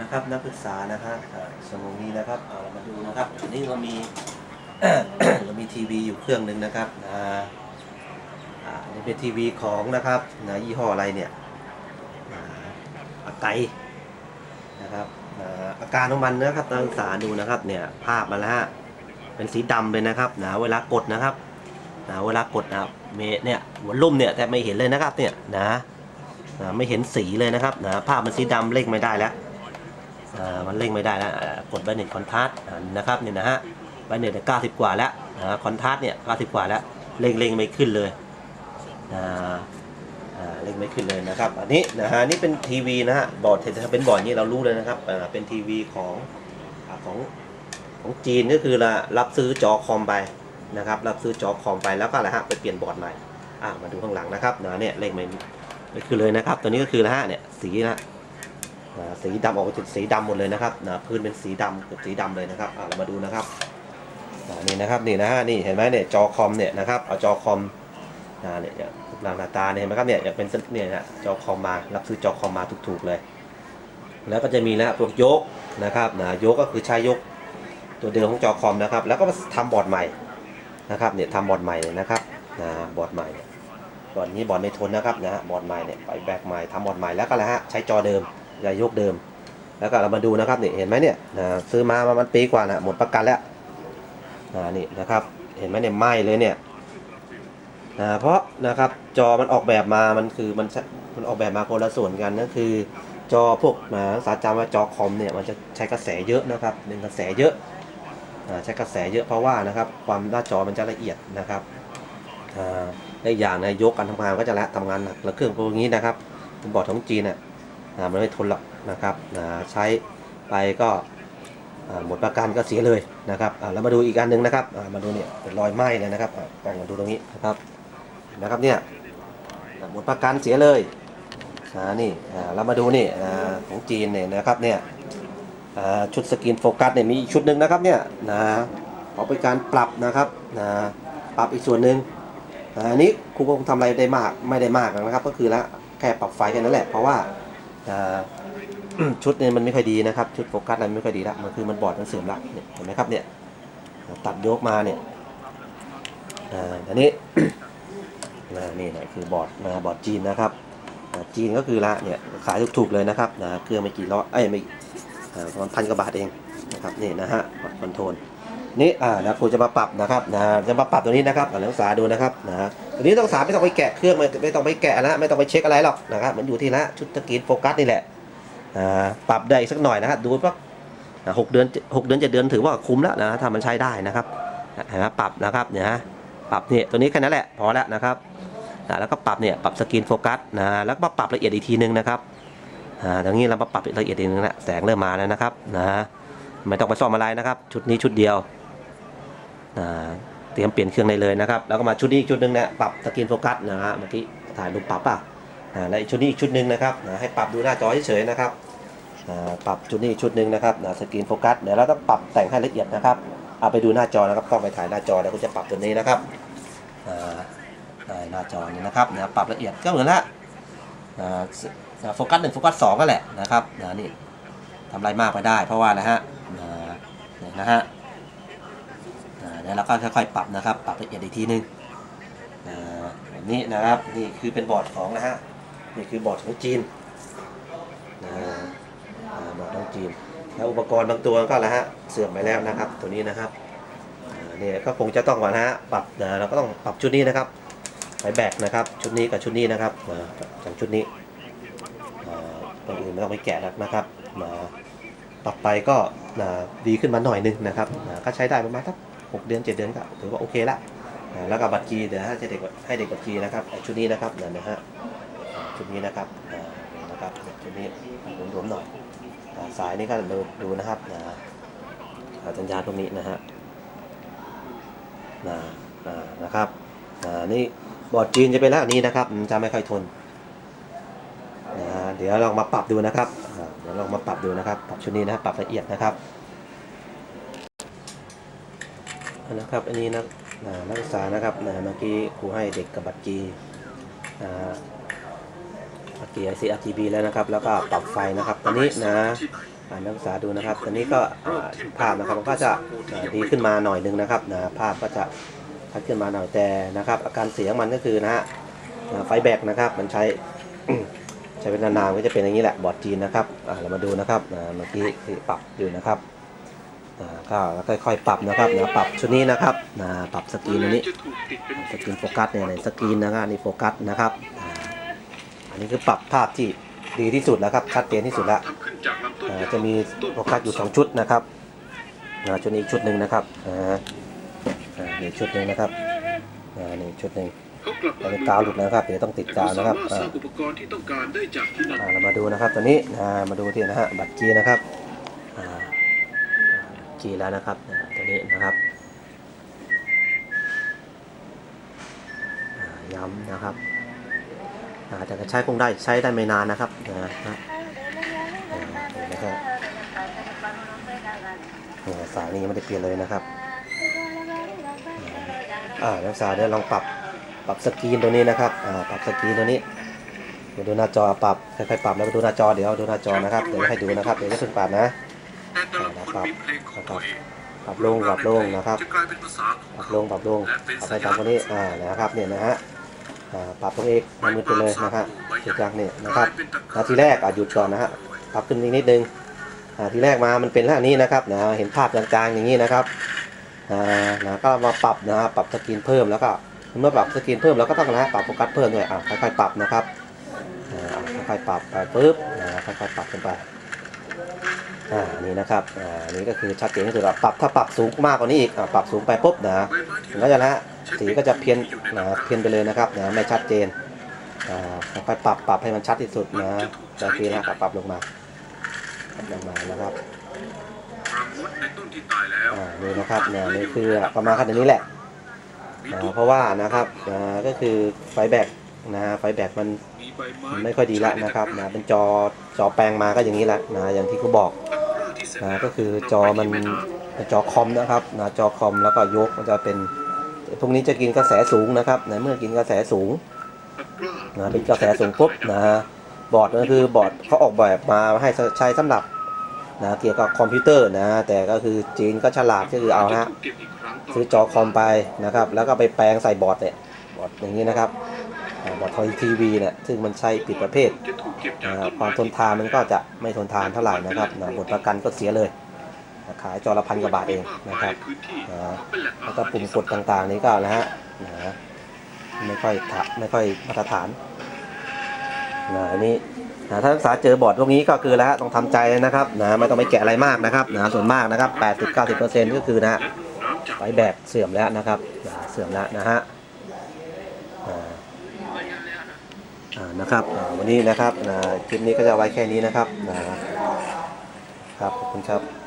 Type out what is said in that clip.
นะครับ นักศึกษานะครับอ่าสมองนี้นะครับเอาเรามาดูนะครับอันนี้เรามี เรามีทีวีอยู่เครื่องหนึ่งนะครับอ่าอ่าอันนี้เป็นทีวีของนะครับนะยี่ห้ออะไรเนี่ยอ่าอไกนะครับอ่าอาการของมันนะครับนักศึกษาดูนะครับเนี่ยภาพมาแล้วฮะเป็นสีดำเลยนะครับนะเวลากดนะครับนะเวลากดนะครับเมเนี่ยหัวลุ่มเนี่ยแต่ไม่เห็นเลยนะครับเนี่ยนะนะไม่เห็นสีเลยนะครับนะภาพมันสีดำเล่งไม่ได้แล้ว มันเร่งไม่ได้แล้วกดไบเน็ตคอนทัสนะครับเนี่ยนะฮะไบเน็ตเก้าสิบกว่าแล้วนะคอนทัสเนี่ยเก้าสิบกว่าแล้วเร่งเร่งไม่ขึ้นเลยอ่าอ่าเร่งไม่ขึ้นเลยนะครับอันนี้นะฮะนี่เป็นทีวีนะฮะบอร์ดถ้าเป็นบอร์ดนี้เรารู้เลยนะครับอ่าเป็นทีวีของของของจีนก็คือละรับซื้อจอคอมไปนะครับรับซื้อจอคอมไปแล้วก็อะไรฮะไปเปลี่ยนบอร์ดใหม่อ่ามาดูข้างหลังนะครับนะเนี่ยเร่งไม่ไม่ขึ้นเลยนะครับ ตัวนี้ก็คือละฮะเนี่ยสีนะ สีดำออกมาเป็นสีดำหมดเลยนะครับนะพื้นเป็นสีดำเกือบสีดำเลยนะครับเรามาดูนะครับอ่านี่นะครับนี่นะฮะนี่เห็นไหมเนี่ยจอคอมเนี่ยนะครับเอาจอคอมเนี่ยเนี่ยรูปร่างหน้าตาเนี่ยเห็นไหมครับเนี่ยจะเป็นเนี่ยนะจอคอมมารับซื้อจอคอมมาถูกๆเลย แล้วก็จะมีนะพวกยกนะครับนะยกก็คือใช้ยกตัวเดิมของจอคอมนะครับ แล้วก็มาทำบอร์ดใหม่นะครับเนี่ยทำบอร์ดใหม่เลยนะครับนะบอร์ดใหม่บอร์ดนี้บอร์ดไม่ทนนะครับนะฮะบอร์ดใหม่เนี่ยไปแบกใหม่ทำบอร์ดใหม่แล้วก็แล้วฮะใช้จอเดิม ยายกเดิม แล้วก็เรามาดูนะครับนี่เห็นไหมเนี่ยนะซื้อมาประมาณปีกว่านะหมดประกันแล้วอ่านี่นะครับ เห็นไหมเนี่ยไหม้เลยเนี่ยนะเพราะนะครับจอมันออกแบบมามันคือมันมันออกแบบมาคนละส่วนกันนั่นคือ จอพวกนะสาจำว่าจอคอมเนี่ยมันจะใช้กระแสเยอะนะครับหนึ่งกระแสเยอะใช้กระแสเยอะเพราะว่านะครับความหน้าจอมันจะละเอียดนะครับอ่าและอีกอย่างนะยกการทำงานก็จะละทำงานหนักแล้วเครื่องพวกนี้นะครับบอร์ดของจีนเนี่ย นะมันไม่ทนหรอกนะครับนะใช้ไปก็อ่าหมดประกันก็เสียเลยนะครับอ่าแล้วมาดูอีกอันหนึ่งนะครับอ่ามาดูเนี่ยเป็นรอยไหม้เลยนะครับอ่ากล้องมาดูตรงนี้นะครับนะครับเนี่ยหมดประกันเสียเลยอ่านี่อ่าเรามาดูนี่อ่าของจีนเนี่ยนะครับเนี่ยอ่าชุดสกรีนโฟกัสเนี่ยมีอีกชุดหนึ่งนะครับเนี่ยนะเอาไปการปรับนะครับนะปรับอีกส่วนหนึ่งอ่าอันนี้ครูก็คงทำอะไรได้มากไม่ได้มากนะครับ ก็คือละแค่ปรับไฟแค่นั้นแหละเพราะว่า ชุดเนี่ยมันไม่ค่อยดีนะครับ ชุดโฟกัสอะไรไม่ค่อยดีละมันคือมันบอดมันเสื่อมละเนี่ยเห็นไหมครับเนี่ยตัดยกมาเนี่ยอ่าอันนี้นะนี่นะคือบอร์ดนะบอร์ดจีนนะครับจีนก็คือละเนี่ยขายถูกๆเลยนะครับนะเครื่องไม่กี่ร้อยเอ้ยไม่ประมาณพันกว่าบาทเองนะครับนี่นะฮะบอร์ดคอนโทรล นี่อ่านะครูจะมาปรับนะครับนะจะมาปรับตัวนี้นะครับนักศึกษาดูนะครับนะตัวนี้นักศึกษาไม่ต้องไปแกะเครื่องไม่ไม่ต้องไปแกะนะไม่ต้องไปเช็คอะไรหรอกนะครับมันอยู่ที่ละชุดสกรีนโฟกัสนี่แหละอ่าปรับได้อีกสักหน่อยนะครับดูว่าหกเดือนหกเดือนเจ็ดเดือนถือว่าคุ้มแล้วนะถ้ามันใช้ได้นะครับเห็นไหมปรับนะครับเนี่ยนะปรับเนี่ยตัวนี้แค่นั้นแหละพอแล้วนะครับแล้วก็ปรับเนี่ยปรับสกรีนโฟกัสนะแล้วก็มาปรับละเอียดอีกทีนึงนะครับอ่าอย่างนี้เรามาปรับละเอียดอีกทีนึงแล้วแสงเริ่มมาแล้วนะครับนะไม่ต้องไปซ่อมอะไรนะครับ ชุดนี้ชุดเดียว เตรียมเปลี่ยนเครื่องได้เลยนะครับ แล้วก็มาชุดนี้อีกชุดหนึ่งเนี่ยปรับสกรีนโฟกัสนะฮะเมื่อกี้ถ่ายรูปปรับป่ะอ่าและอีกชุดนี้อีกชุดหนึ่งนะครับให้ปรับดูหน้าจอเฉยๆนะครับอ่าปรับชุดนี้อีกชุดหนึ่งนะครับสกรีนโฟกัสเดี๋ยวเราต้องปรับแต่งให้ละเอียดนะครับเอาไปดูหน้าจอนะครับกล้องไปถ่ายหน้าจอแล้วก็จะปรับตัวนี้นะครับอ่าหน้าจอนี้นะครับนะปรับละเอียดก็เหมือนละอ่าโฟกัสหนึ่งโฟกัสสองก็แหละนะครับนี่ทำอะไรมากไปได้ เพราะว่านะฮะนะฮะ อ่าเดี๋ยวเราก็ค่อยๆปรับนะครับ ปรับละเอียดอีกทีหนึงอ่าแบบนี้นะครับนี่คือเป็นบอร์ดของนะฮะนี่คือบอร์ดของจีนนะอ่าบอร์ดของจีน แล้วอุปกรณ์บางตัวก็แล้วฮะเสื่อมไปแล้วนะครับ ตัวนี้นะครับอ่าเนี่ยก็คงจะต้องก่อนฮะปรับนะเราก็ต้องปรับชุดนี้นะครับไปแบกนะครับ ชุดนี้กับชุดนี้นะครับอ่าสองชุดนี้อ่าตัวอื่นไม่ต้องไปแกะแล้วนะครับมาปรับไปก็ดีขึ้นมาหน่อยนึงนะครับก็ใช้ได้ประมาณสัก หกเดือนเจ็ดเดือนก็ถือว่าโอเคละแล้วก็บัตรกีเดี๋ยวให้เด็กให้เด็กบัตรกีนะครับชุดนี้นะครับเนี่ยนะฮะชุดนี้นะครับนะครับชุดนี้หลวมๆหน่อยสายนี่ก็ดูดูนะครับนะอ่าสัญญาณตรงนี้นะฮะนะนะครับนี่บอร์ดจีนจะเป็นแล้วนี้นะครับจะไม่ค่อยทนนะเดี๋ยวลองมาปรับดูนะครับเดี๋ยวลองมาปรับดูนะครับ ปรับชุดนี้นะครับปรับละเอียดนะครับ นะครับ อันนี้นะอ่านักศึกษานะครับนะเมื่อกี้ครูให้เด็กกับบัตรจีอ่าเกียร์ CRTB แล้วนะครับ แล้วก็ปรับไฟนะครับ ตอนนี้นะนักศึกษาดูนะครับ ตอนนี้ก็ภาพนะครับมันก็จะดีขึ้นมาหน่อยหนึงนะครับนะภาพก็จะชัดขึ้นมาหน่อยแต่นะครับ อาการเสียงมันก็คือนะฮะไฟแบกนะครับ มันใช้ใช้เป็นนานๆก็จะเป็นอย่างนี้แหละบอร์ดจีนนะครับอ่าเรามาดูนะครับอ่าเมื่อกี้ที่ปรับอยู่นะครับ ก็ค่อยๆปรับนะครับนะปรับชุดนี้นะครับนะปรับสกรีนอันนี้สกรีนโฟกัสเนี่ยในสกรีนนะครับนี่โฟกัสนะครับอันนี้คือปรับภาพที่ดีที่สุดแล้วครับชัดเจนที่สุดแล้วจะมีโฟกัสอยู่2ชุดนะครับชุดนี้อีกชุดหนึ่งนะครับอ่าอ่านี่ชุดหนึ่งนะครับอ่านี่ชุดหนึ่งเขากลับอัมานนี้กาวหลุดนะครับเดี๋ยวต้องติดกาวนะครับเรถสอ่าร้างอุปกรณ์ที่ต้องการได้จากที่นั่นเรามาดูนะครับตัวนี้มาดูที่นะฮะบัตรจีนะครับ อ่แล้วนะครับตัวนี้นะครับย้ำนะครับอาแต่ก็ใช้คงได้ใช้ได้ไม่นานนะครับนะฮะอ่นไหมครับอ่าสายนี้ยังไม่ได้เปลี่ยนเลยนะครับอ่านักศึกษาเดี๋ยวลองปรับปรับสกรีนตัวนี้นะครับอ่าปรับสกรีนตัวนี้เดี๋ยวดูหน้าจอปรับค่อยๆปรับแล้วก็ดูหน้าจอเดี๋ยวดูหน้าจอนะครับเดี๋ยวให้ดูนะครับเดี๋ยวจะเพิ่งปรับนะ แต่แต่ละคนมีเพลงของตัวเองปรับลงปรับลงนะครับจะกลายเป็นภาษาขปองรับเขาลงปรับลงปรับให้ตามตัวนี้อ่านะครับเนี่ยนะฮะอ่าปรับตรงเอกมันมืดไปเลยนะฮะเสียจากเนี่ยนะครับนาทีแรกอะหยุดก่อนนะฮะปรับขึ้นอีกนิดนึงอ่าทีแรกมามันเป็นแล้วนี้นะครับนะเห็นภาพจางๆอย่างนี้นะครับอ่านะก็มาปรับนะฮะปรับสกรีนเพิ่มแล้วก็เมื่อปรับสกรีนเพิ่มเราก็ต้องนะฮะปรับโฟกัสเพิ่มด้วยอ่าค่อยๆปรับนะครับอ่าค่อยๆปรับไปปุ๊บอ่าค่อยๆปรับขึ้นไป อ่านี่นะครับอ่านนี้ก็คือชัดเจนที่สุดแล้วปรับถ้าปรับสูงมากกว่านี้อีกอ่าปรับสูงไปปุ๊บนะนก็จะนะสีก็จะเพี้ยนนะเพี้ยนไปเลยนะครับนะไม่ชัดเจนอ่าค่อยปรับปรับให้มันชัดที่สุดนะบางทีนะปรับลงมาปรับลงมานะครับรังมดในต้นที่ตายแล้วอ่านี่นะครับเนี่ยนี่คือประมาณขนาดนี้แหละมีอ่าเพราะว่านะครับอ่าก็คือไฟแบกนะไฟแบกมัน ไม้ไม่ค่อยดีละนะครับนะเป็นจอจอแปลงมาก็อย่างนี้แหละนะอย่างที่เขาบอกตะกร้าที่เสร็จนะแล้วก็คือจอมันเป็นจอคอมนะครับนะจอคอมแล้วก็ยกมันจะเป็นพวกนี้จะกินกระแสสูงนะครับนะเมื่อกินกระแสสูงตะกร้านะเป็นกระแสสูงปุ๊บนะบอร์ดก็คือบอร์ดเขาออกแบบมาให้ใช้สำหรับนะเกี่ยวกับคอมพิวเตอร์นะแต่ก็คือจีนก็ฉลาดก็คือเอาฮะจะถูกเก็บอีกครั้งต่ซื้อจอคอมไปนะครับ แล้วก็ไปแปลงใส่บอร์ดเนี่ยบอร์ดอย่างนี้นะครับ บอร์ดทีวีเนี่ยซึ่งมันใช้ผิดประเภทความทนทานมันก็จะไม่ทนทานเท่าไหร่นะครับนะผลประกันก็เสียเลยขายจอละพันกว่าบาทเองนะครับแล้วก็ปุ่มกดต่างๆนี้ก็นะฮะไม่ค่อยถะไม่ค่อยมาตรฐานนะอันนี้นะถ้าักศึกษาเจอบอร์ดพวกนี้ก็คือแล้วต้องทำใจนะครับนะไม่ต้องไปแกะอะไรมากนะครับนะส่วนมากนะครับ 80-90%ก็คือนะไฟแบกเสื่อมแล้วนะครับเสื่อมแล้วนะฮะอ่าอ่า นะครับวันนี้นะครับคลิปนี้ก็จะไว้แค่นี้นะครับนะครับขอบคุณครับ